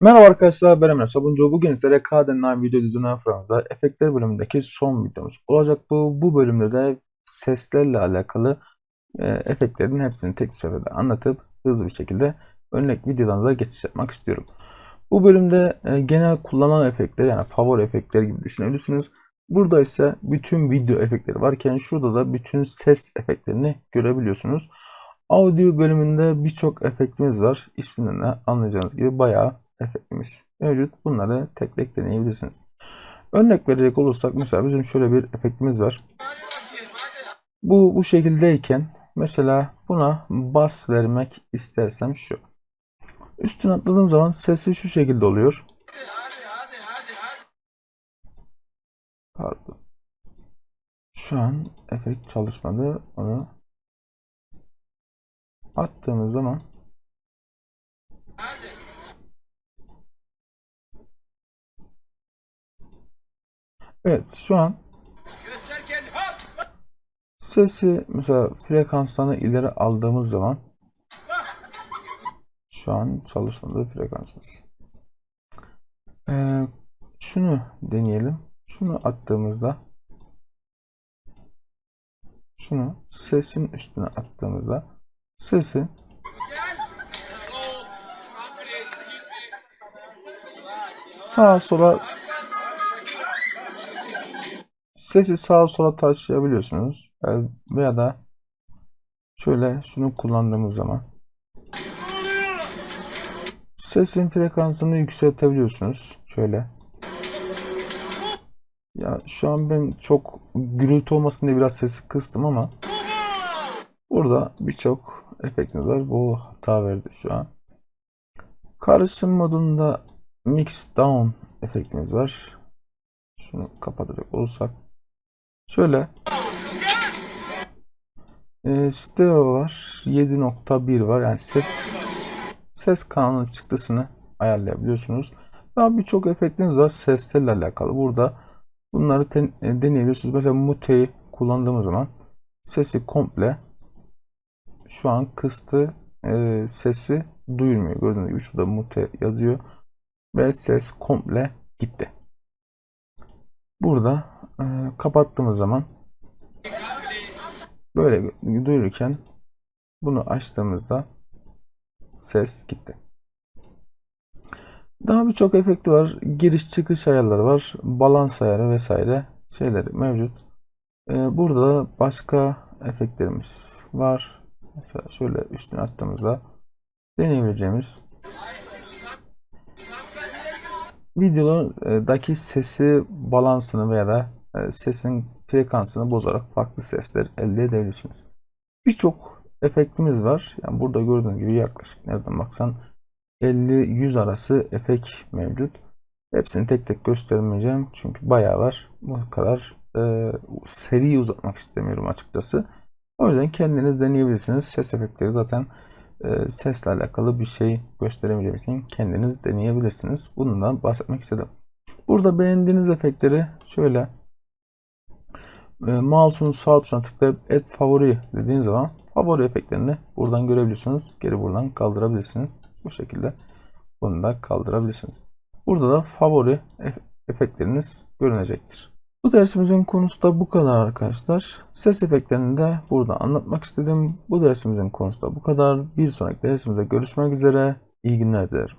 Merhaba arkadaşlar ben Emre Sabuncu. Bugün sizlere KDNA video düzeni programımızda efektler bölümündeki son videomuz olacak bu. Bu bölümde de seslerle alakalı e, efektlerin hepsini tek bir seferde anlatıp hızlı bir şekilde örnek videolarınıza geçiş yapmak istiyorum. Bu bölümde e, genel kullanılan efektler yani favori efektler gibi düşünebilirsiniz. Burada ise bütün video efektleri varken şurada da bütün ses efektlerini görebiliyorsunuz. Audio bölümünde birçok efektimiz var. İsminden de anlayacağınız gibi bayağı efektimiz mevcut. Bunları tek tek deneyebilirsiniz. Örnek verecek olursak mesela bizim şöyle bir efektimiz var. Bu bu şekildeyken mesela buna bas vermek istersem şu. Üstüne atladığım zaman sesi şu şekilde oluyor. Pardon. Şu an efekt çalışmadı. Onu attığımız zaman Evet şu an sesi mesela frekanslarını ileri aldığımız zaman şu an çalışmadığı frekansımız. Ee, şunu deneyelim. Şunu attığımızda şunu sesin üstüne attığımızda sesi sağa sola sesi sağa sola taşıyabiliyorsunuz. Veya da şöyle şunu kullandığımız zaman sesin frekansını yükseltebiliyorsunuz. Şöyle. Ya şu an ben çok gürültü olmasın diye biraz sesi kıstım ama burada birçok efektimiz var. Bu hata verdi şu an. Karışım modunda mix down efektimiz var. Şunu kapatacak olursak Şöyle. E, stereo var. 7.1 var. Yani ses ses kanalının çıktısını ayarlayabiliyorsunuz. Daha birçok efektiniz var seslerle alakalı. Burada bunları ten, e, deneyebiliyorsunuz. Mesela mute'yi kullandığımız zaman sesi komple şu an kıstı e, sesi duyulmuyor. Gördüğünüz gibi şurada mute yazıyor ve ses komple gitti. Burada e, kapattığımız zaman böyle duyururken bunu açtığımızda ses gitti. Daha birçok efekti var. Giriş çıkış ayarları var. Balans ayarı vesaire şeyleri mevcut. E, burada da başka efektlerimiz var. Mesela şöyle üstüne attığımızda deneyebileceğimiz videodaki sesi balansını veya da e, sesin frekansını bozarak farklı sesler elde edebilirsiniz. Birçok efektimiz var. Yani burada gördüğünüz gibi yaklaşık nereden baksan 50-100 arası efekt mevcut. Hepsini tek tek göstermeyeceğim. Çünkü bayağı var. Bu kadar e, seri uzatmak istemiyorum açıkçası. O yüzden kendiniz deneyebilirsiniz. Ses efektleri zaten e, sesle alakalı bir şey gösteremeyeceğim için kendiniz deneyebilirsiniz. Bundan bahsetmek istedim. Burada beğendiğiniz efektleri şöyle e, mouse'un sağ tuşuna tıklayıp et favori dediğiniz zaman favori efektlerini buradan görebiliyorsunuz. Geri buradan kaldırabilirsiniz. Bu şekilde bunu da kaldırabilirsiniz. Burada da favori efektleriniz görünecektir. Bu dersimizin konusu da bu kadar arkadaşlar. Ses efektlerini de burada anlatmak istedim. Bu dersimizin konusu da bu kadar. Bir sonraki dersimizde görüşmek üzere. İyi günler dilerim.